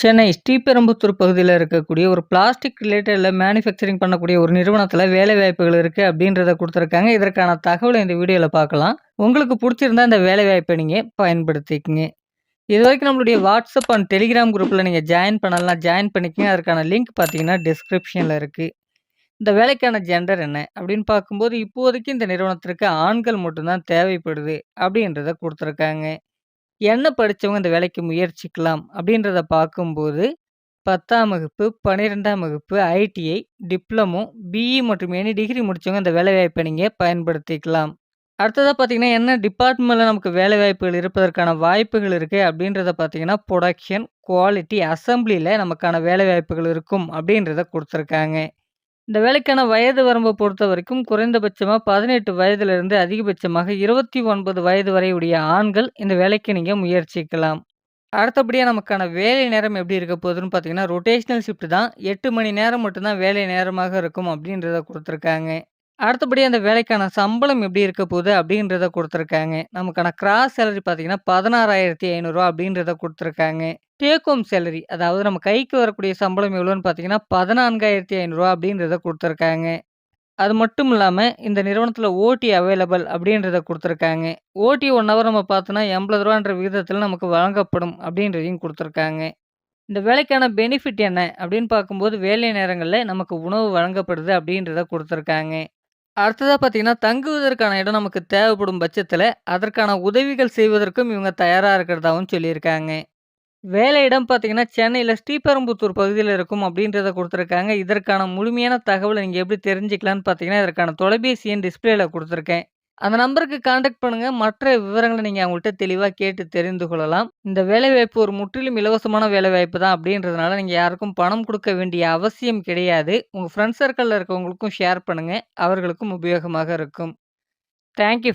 சென்னை ஸ்ரீபெரும்புத்தூர் பகுதியில் இருக்கக்கூடிய ஒரு பிளாஸ்டிக் ரிலேட்டடில் மேனுஃபேக்சரிங் பண்ணக்கூடிய ஒரு நிறுவனத்தில் வேலைவாய்ப்புகள் இருக்குது அப்படின்றத கொடுத்துருக்காங்க இதற்கான தகவலை இந்த வீடியோவில் பார்க்கலாம். உங்களுக்கு பிடிச்சிருந்தா இந்த வேலைவாய்ப்ப நீங்கள் பயன்படுத்திக்கங்க. இதுவரைக்கும் நம்மளுடைய வாட்ஸ்அப் அண்ட் டெலிகிராம் குரூப்பில் நீங்கள் ஜாயின் பண்ணலாம் ஜாயின் பண்ணிக்கங்க. அதற்கான லிங்க் பார்த்தீங்கன்னா, டிஸ்கிரிப்ஷனில் இருக்குது இந்த வேலைக்கான ஜெண்டர் என்ன? அப்படின்னு பார்க்கும்போது, இப்போதைக்கு இந்த நிறுவனத்திற்கு ஆண்கள் மட்டும்தான் தேவைப்படுது அப்படின்றத கொடுத்துருக்காங்க என்ன படிச்சவங்க இந்த வேலைக்கு முயற்சிக்கலாம் அப்படின்றத பார்க்கும்போது, 10ஆம் வகுப்பு, 12ஆம் வகுப்பு, ஐடிஐ, டிப்ளமோ, பிஇ மற்றும் எனி டிகிரி முடித்தவங்க இந்த வேலைவாய்ப்ப நீங்கள் பயன்படுத்திக்கலாம். அடுத்ததாக பார்த்தீங்கன்னா, என்ன டிபார்ட்மெண்ட்டில் நமக்கு வேலைவாய்ப்புகள் இருப்பதற்கான வாய்ப்புகள் இருக்குது அப்படின்றத பார்த்தீங்கன்னா, புரொடக்ஷன், குவாலிட்டி, அசம்பிளியில் நமக்கான வேலைவாய்ப்புகள் இருக்கும் அப்படின்றத கொடுத்துருக்காங்க இந்த வேலைக்கான வயது வரம்பை பொறுத்த வரைக்கும் குறைந்தபட்சமாக பதினெட்டு வயதிலிருந்து அதிகபட்சமாக 29 வயது வரை உடைய ஆண்கள் இந்த வேலைக்கு நீங்கள் முயற்சிக்கலாம். அடுத்தபடியாக நமக்கான வேலை நேரம் எப்படி இருக்க போகுதுன்னு பார்த்தீங்கன்னா, ரொட்டேஷனல் ஷிஃப்ட் தான். எட்டு மணி நேரம் மட்டும்தான் வேலை நேரமாக இருக்கும் அப்படின்றத கொடுத்துருக்காங்க அடுத்தபடி அந்த வேலைக்கான சம்பளம் எப்படி இருக்க போகுது அப்படின்றத கொடுத்துருக்காங்க. நமக்கான கிராஸ் சேலரி பார்த்தீங்கன்னா, பதினாறாயிரத்தி ஐநூறுரூவா அப்படின்றத கொடுத்துருக்காங்க. டேக் ஹோம் சேலரி அதாவது நம்ம கைக்கு வரக்கூடிய சம்பளம் எவ்வளோன்னு பார்த்தீங்கன்னா, பதினான்காயிரத்தி ஐநூறுரூவா அப்படின்றத கொடுத்துருக்காங்க. அது மட்டும் இல்லாமல் இந்த நிறுவனத்தில் ஓடி அவைலபிள் அப்படின்றத கொடுத்துருக்காங்க. ஓடி ஒன் ஹவர் நம்ம பார்த்தோன்னா எண்பது ரூபான்ற விகிதத்தில் நமக்கு வழங்கப்படும் அப்படின்றதையும் கொடுத்துருக்காங்க. இந்த வேலைக்கான பெனிஃபிட் என்ன அப்படின்னு பார்க்கும்போது, வேலை நேரங்களில் நமக்கு உணவு வழங்கப்படுது அப்படின்றத கொடுத்துருக்காங்க. அடுத்ததா பார்த்திங்கன்னா தங்குவதற்கான இடம் நமக்கு தேவைப்படும் பட்சத்தில் அதற்கான உதவிகள் செய்வதற்கும் இவங்க தயாரா இருக்கிறதாகவும் சொல்லியிருக்காங்க. வேலை இடம் பார்த்திங்கன்னா சென்னையில் ஸ்ரீபெரும்புத்தூர் பகுதியில இருக்கும் அப்படின்றத கொடுத்துருக்காங்க இதற்கான முழுமையான தகவலை நீங்க எப்படி தெரிஞ்சுக்கலான்னு பார்த்தீங்கன்னா, இதற்கான தொலைபேசி எண் டிஸ்பிளேல கொடுத்துருக்கேன் அந்த நம்பருக்கு காண்டாக்ட் பண்ணுங்க. மற்ற விவரங்களை நீங்க அவங்கள்ட்ட தெளிவா கேட்டு தெரிந்து கொள்ளலாம். இந்த வேலைவாய்ப்பு ஒரு முற்றிலும் இலவசமான வேலைவாய்ப்பு தான் அப்படின்றதுனால, நீங்க யாருக்கும் பணம் கொடுக்க வேண்டிய அவசியம் கிடையாது. உங்க ஃப்ரெண்ட்ஸ் சர்க்கிள்ல இருக்கவங்களுக்கும் ஷேர் பண்ணுங்க. அவர்களுக்கும் உபயோகமாக இருக்கும். Thank you